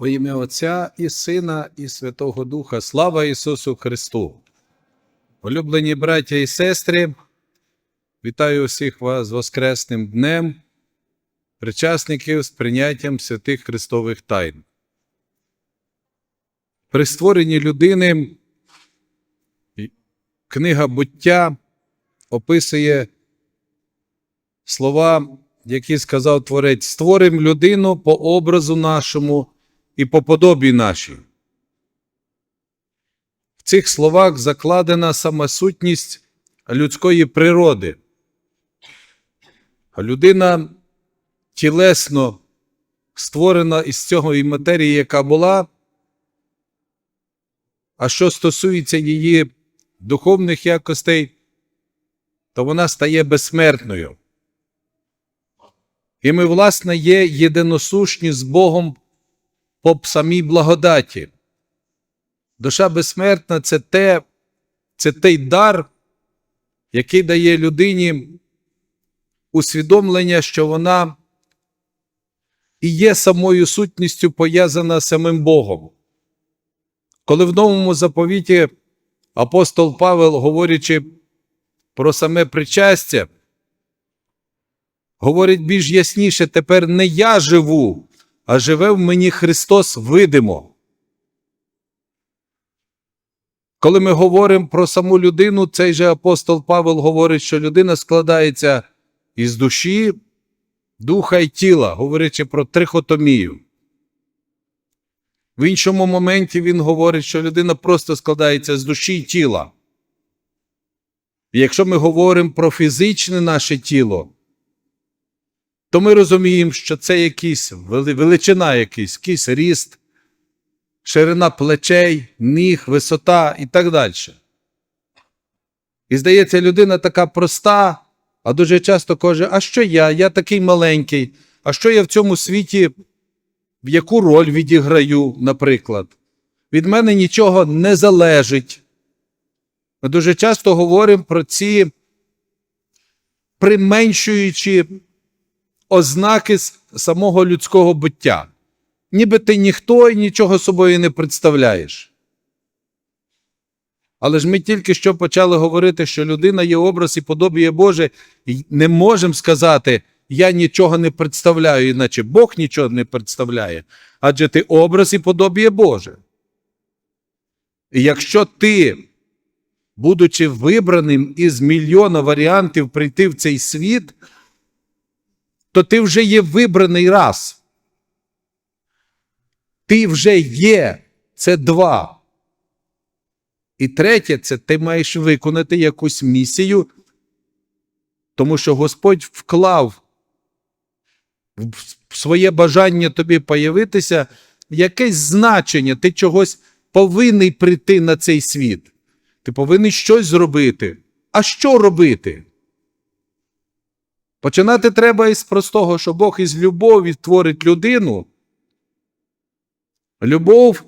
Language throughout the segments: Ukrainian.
Во ім'я Отця і Сина, і Святого Духа. Слава Ісусу Христу! Улюблені браття і сестри, вітаю всіх вас з Воскресним Днем, причасників з прийняттям святих Христових тайн. При створенні людини книга буття описує слова, які сказав Творець: створимо людину по образу нашому і по подобі нашій. В цих словах закладена сама сутність людської природи. Людина тілесно створена із цього і матерії, яка була. А що стосується її духовних якостей, то вона стає безсмертною. І ми, власне, є єдиносушні з Богом по самій благодаті. Душа безсмертна це, те, це той дар, який дає людині усвідомлення, що вона і є самою сутністю пов'язана самим Богом. Коли в новому заповіті апостол Павел, говорячи про саме причастя, говорить більш ясніше, тепер не я живу, а живе в мені Христос видимо. Коли ми говоримо про саму людину, цей же апостол Павел говорить, що людина складається із душі, духа і тіла, говорячи про трихотомію. В іншому моменті він говорить, що людина просто складається з душі і тіла. І якщо ми говоримо про фізичне наше тіло, то ми розуміємо, що це якийсь величина, якийсь, якийсь ріст, ширина плечей, ніг, висота і так далі. І здається, людина така проста, а дуже часто каже: А що я? Я такий маленький, а що я в цьому світі, в яку роль відіграю, наприклад? Від мене нічого не залежить. Ми дуже часто говоримо про ці применшуючі ознаки самого людського буття. Ніби ти ніхто і нічого собою не представляєш. Але ж ми тільки що почали говорити, що людина є образ і подобіє Боже, і не можемо сказати, я нічого не представляю, іначе Бог нічого не представляє. Адже ти образ і подобіє Боже. І якщо ти, будучи вибраним із мільйона варіантів прийти в цей світ, то ти вже є вибраний раз. Ти вже є. Це два. І третє, це ти маєш виконати якусь місію, тому що Господь вклав в своє бажання тобі появитися якесь значення. Ти чогось повинен прийти на цей світ. Ти повинен щось зробити. А що робити? Починати треба із простого, що Бог із любові творить людину. Любов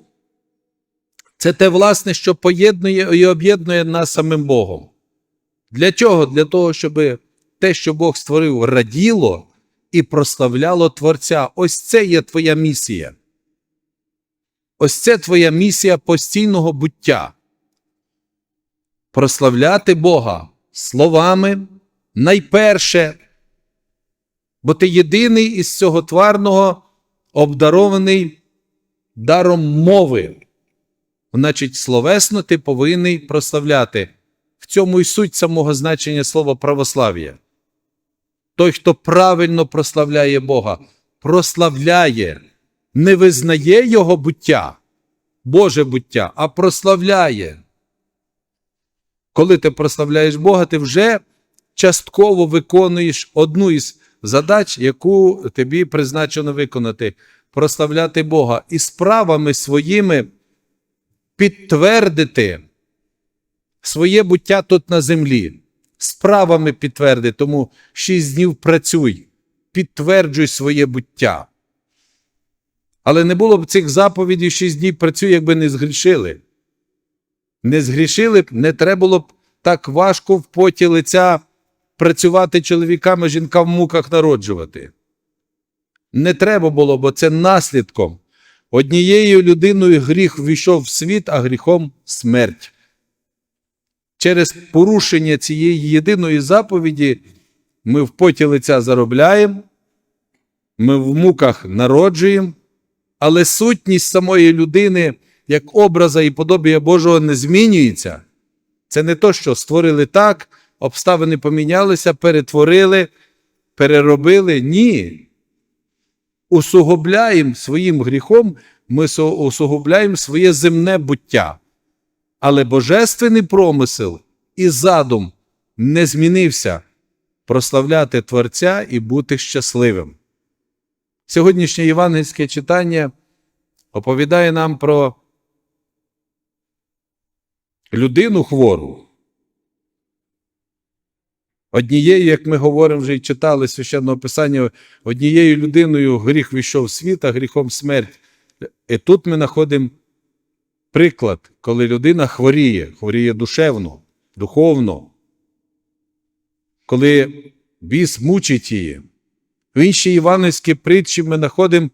це те, власне, що поєднує і об'єднує нас самим Богом. Для чого? Для того, щоб те, що Бог створив, раділо і прославляло Творця. Ось це є твоя місія. Ось це твоя місія постійного буття. Прославляти Бога словами найперше бо ти єдиний із цього тварного обдарований даром мови. Значить, словесно ти повинен прославляти. В цьому і суть самого значення слова православ'я. Той, хто правильно прославляє Бога, прославляє, не визнає Його буття, Боже буття, а прославляє. Коли ти прославляєш Бога, ти вже частково виконуєш одну із задач, яку тобі призначено виконати, прославляти Бога і справами своїми підтвердити своє буття тут на землі. Справами підтверди, тому шість днів працюй, підтверджуй своє буття. Але не було б цих заповідей шість днів працюй, якби не згрішили. Не згрішили б, не треба було б так важко в поті лиця працювати чоловіками, жінкам в муках народжувати. Не треба було, бо це наслідком Однією людиною гріх ввійшов в світ, а гріхом смерть. Через порушення цієї єдиної заповіді ми в поті лиця заробляємо, ми в муках народжуємо, але сутність самої людини, як образа і подобія Божого, не змінюється. Це не то, що створили так, обставини помінялися, перетворили, переробили. Ні. Усугубляємо своїм гріхом, ми усугубляємо своє земне буття. Але божественний промисел і задум не змінився прославляти Творця і бути щасливим. Сьогоднішнє євангельське читання оповідає нам про людину хвору. Однією, як ми говоримо вже і читали священного писання, однією людиною гріх війшов в світ, а гріхом смерть. І тут ми знаходимо приклад, коли людина хворіє, хворіє душевно, духовно, коли біс мучить її. В іншій івангельській притчі ми знаходимо,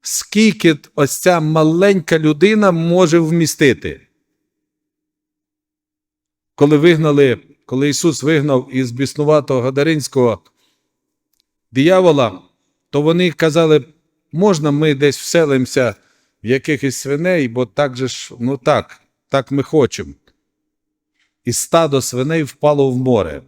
скільки ось ця маленька людина може вмістити. Коли вигнали, коли Ісус вигнав із біснуватого Гадаринського диявола, то вони казали, можна ми десь вселимося в якихось свиней, бо так же ж, ну так, так ми хочемо. І стадо свиней впало в море,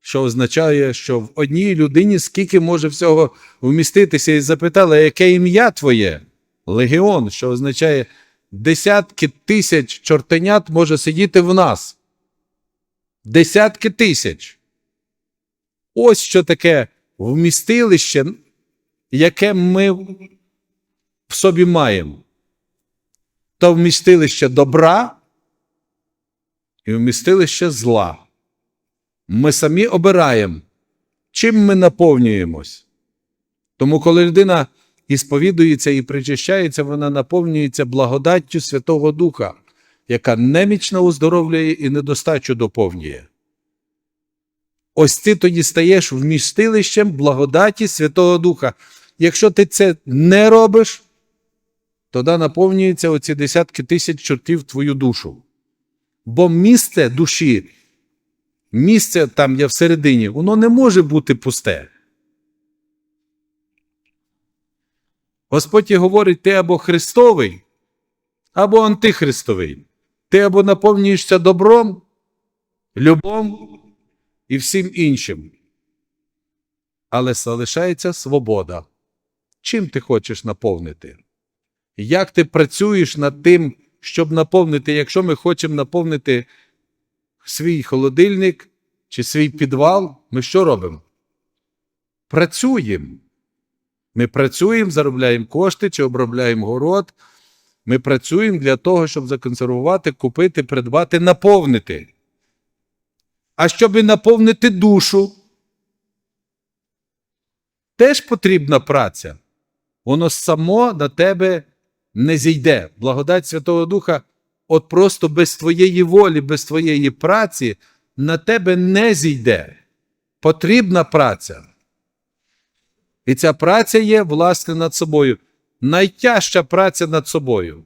що означає, що в одній людині скільки може всього вміститися, і запитали, яке ім'я твоє? Легіон, що означає, десятки тисяч чортенят може сидіти в нас. Десятки тисяч. Ось що таке вмістилище, яке ми в собі маємо. То вмістилище добра і вмістилище зла. Ми самі обираємо, чим ми наповнюємось. Тому, коли людина і сповідується і причащається, вона наповнюється благодаттю Святого Духа, яка немічно оздоровлює і недостачу доповнює. Ось ти тоді стаєш вмістилищем благодаті Святого Духа. Якщо ти це не робиш, тоді наповнюються оці десятки тисяч чортів твою душу. Бо місце душі, місце там, я всередині, воно не може бути пусте. Господь і говорить, ти або Христовий, або антихристовий. Ти або наповнюєшся добром, любом і всім іншим. Але залишається свобода. Чим ти хочеш наповнити? Як ти працюєш над тим, щоб наповнити, якщо ми хочемо наповнити свій холодильник чи свій підвал, ми що робимо? Працюємо. Ми працюємо, заробляємо кошти чи обробляємо город. Ми працюємо для того, щоб законсервувати, купити, придбати, наповнити. А щоб наповнити душу, теж потрібна праця. Воно само на тебе не зійде. Благодать Святого Духа, от просто без твоєї волі, без твоєї праці на тебе не зійде. Потрібна праця. І ця праця є, власне, над собою. Найтяжча праця над собою.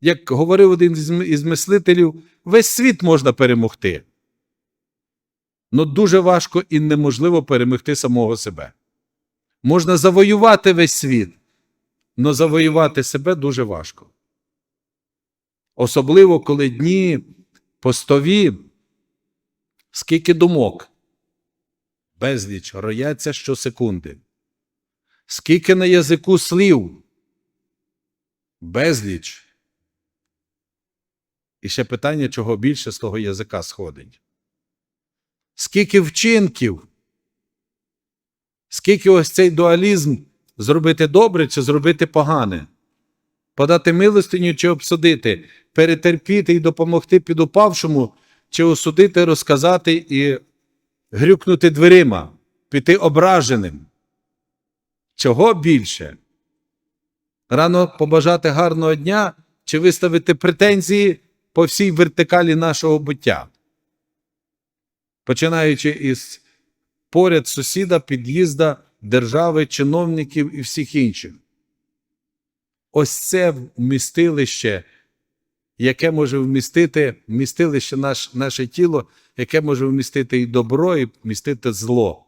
Як говорив один із мислителів, весь світ можна перемогти. Ну дуже важко і неможливо перемогти самого себе. Можна завоювати весь світ, але завоювати себе дуже важко. Особливо, коли дні постові, скільки думок, безліч рояться щосекунди. Скільки на язику слів, безліч. І ще питання, чого більше з того язика сходить. Скільки вчинків, скільки ось цей дуалізм зробити добре чи зробити погане, подати милостиню чи обсудити, перетерпіти і допомогти підупавшому, чи осудити, розказати і грюкнути дверима, піти ображеним. Чого більше? Рано побажати гарного дня чи виставити претензії по всій вертикалі нашого буття. Починаючи із поряд сусіда, під'їзда, держави, чиновників і всіх інших. Ось це вмістилище, яке може вмістити вмістилище наш, наше тіло, яке може вмістити і добро, і вмістити зло.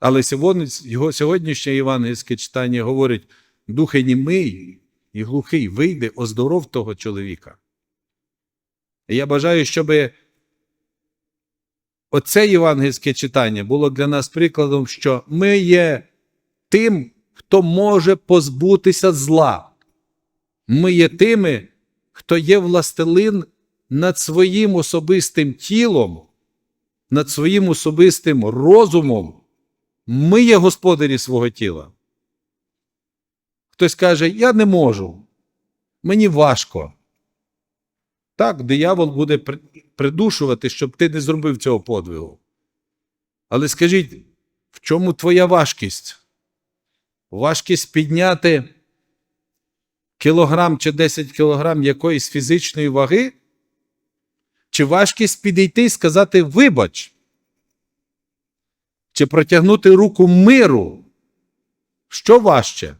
Але сьогодні, його сьогоднішнє євангельське читання говорить: духи німий і глухий, вийди, оздоров того чоловіка. І я бажаю, щоб оце євангельське читання було для нас прикладом, що ми є тим, хто може позбутися зла. Ми є тими, хто є властелин над своїм особистим тілом, над своїм особистим розумом. Ми є господарі свого тіла. Хтось каже, я не можу, мені важко. Так, диявол буде придушувати, щоб ти не зробив цього подвигу. Але скажіть, в чому твоя важкість? Важкість підняти кілограм чи 10 кілограм якоїсь фізичної ваги? Чи важкість підійти і сказати вибач? Чи протягнути руку миру? Що важче?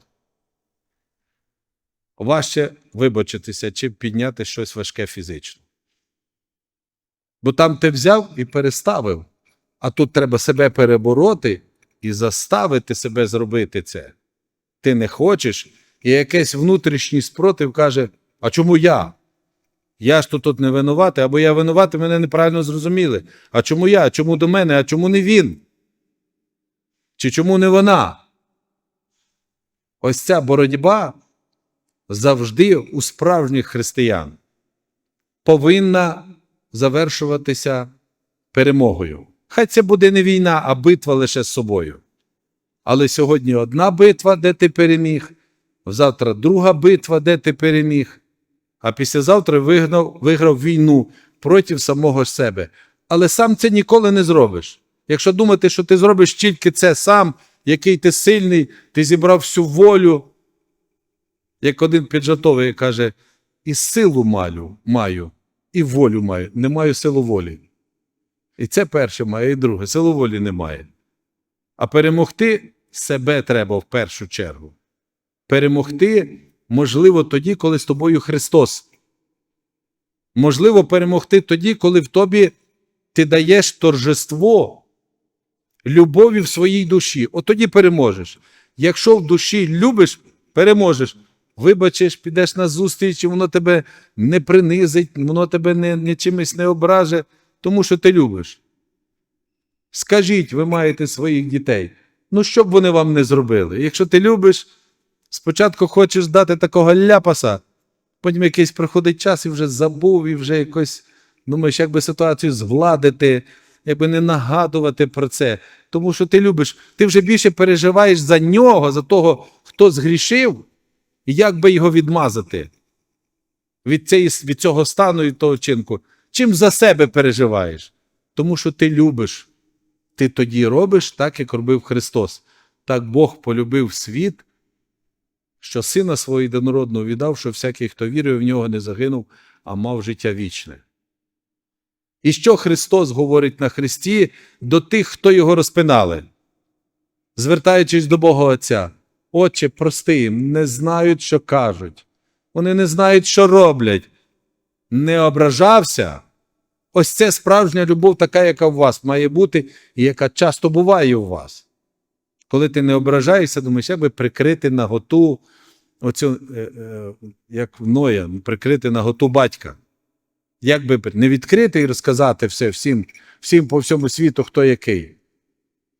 Важче вибачитися чи підняти щось важке фізично. Бо там ти взяв і переставив, а тут треба себе перебороти і заставити себе зробити це. Ти не хочеш, і якийсь внутрішній спротив каже: А чому я? Я ж тут не винуватий, або я винуватий, мене неправильно зрозуміли. А чому я? А чому до мене? А чому не він? Чи чому не вона? Ось ця боротьба завжди у справжніх християн повинна завершуватися перемогою. Хай це буде не війна, а битва лише з собою. Але сьогодні одна битва, де ти переміг, завтра друга битва, де ти переміг, а післязавтра вигнав, виграв війну проти самого себе. Але сам це ніколи не зробиш. Якщо думати, що ти зробиш тільки це сам, який ти сильний, ти зібрав всю волю, як один піджатовий каже, і силу маю, маю, і волю маю, не маю силу волі. І це перше має, і друге, силу волі немає. А перемогти себе треба в першу чергу. Перемогти можливо тоді, коли з тобою Христос. Можливо, перемогти тоді, коли в тобі ти даєш торжество любові в своїй душі. От тоді переможеш. Якщо в душі любиш, переможеш. Вибачиш, підеш на зустріч, і воно тебе не принизить, воно тебе не, не чимось не ображе, тому що ти любиш. Скажіть, ви маєте своїх дітей. Ну, що б вони вам не зробили? Якщо ти любиш, спочатку хочеш дати такого ляпаса, потім якийсь проходить час і вже забув, і вже якось думаєш, як би ситуацію звладити, якби не нагадувати про це. Тому що ти любиш, ти вже більше переживаєш за нього, за того, хто згрішив, і як би його відмазати від, цієї, від цього стану і того вчинку. Чим за себе переживаєш? Тому що ти любиш. Ти тоді робиш так, як робив Христос. Так Бог полюбив світ, що сина свого єдинородного віддав, що всякий, хто вірив в нього, не загинув, а мав життя вічне. І що Христос говорить на Христі до тих, хто його розпинали, звертаючись до Бога Отця. Отче, прости їм, не знають, що кажуть. Вони не знають, що роблять. Не ображався. Ось це справжня любов, така, яка в вас має бути, і яка часто буває у вас. Коли ти не ображаєшся, думаєш, як прикрити наготу, оцю, е, е, як в Ноя, прикрити наготу батька. Як би не відкрити і розказати все всім, всім по всьому світу, хто який.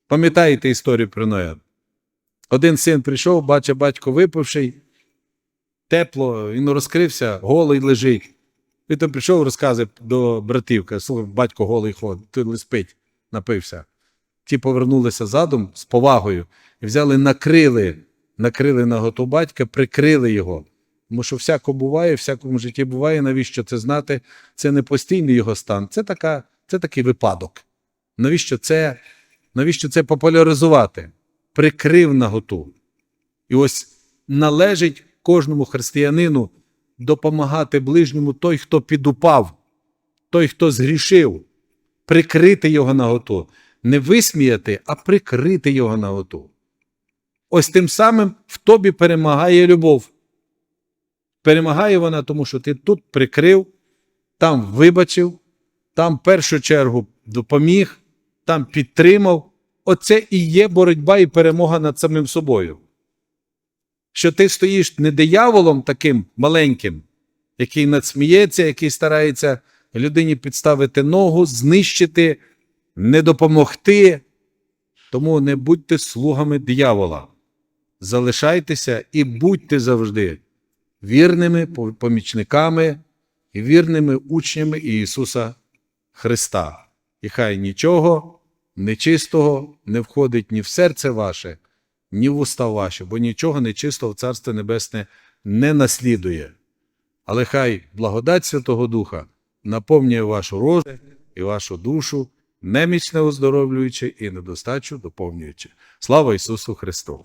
Пам'ятаєте історію про Ноя? Один син прийшов, бачить батько випивший, тепло, він розкрився, голий лежить. Він там прийшов, розказує до братів, каже, батько голий ходить, ти спить, напився. Ті повернулися задом з повагою і взяли, накрили, накрили наготу батька, прикрили його. Тому що всяко буває, всякому житті буває, навіщо це знати? Це не постійний його стан, це, така, це такий випадок. Навіщо це, навіщо це популяризувати? Прикрив наготу. І ось належить кожному християнину допомагати ближньому той, хто підупав, той, хто згрішив, прикрити його наготу, не висміяти, а прикрити його наготу. Ось тим самим в тобі перемагає любов. Перемагає вона, тому що ти тут прикрив, там вибачив, там в першу чергу допоміг, там підтримав. Оце і є боротьба і перемога над самим собою. Що ти стоїш не дияволом таким маленьким, який надсміється, який старається людині підставити ногу, знищити, не допомогти. Тому не будьте слугами диявола. Залишайтеся і будьте завжди вірними помічниками і вірними учнями Ісуса Христа. І хай нічого нечистого не входить ні в серце ваше, ні в уста ваші, бо нічого нечистого в Царстві Небесне не наслідує. Але хай благодать Святого Духа наповнює вашу розум і вашу душу, немічне оздоровлюючи і недостачу доповнюючи. Слава Ісусу Христу!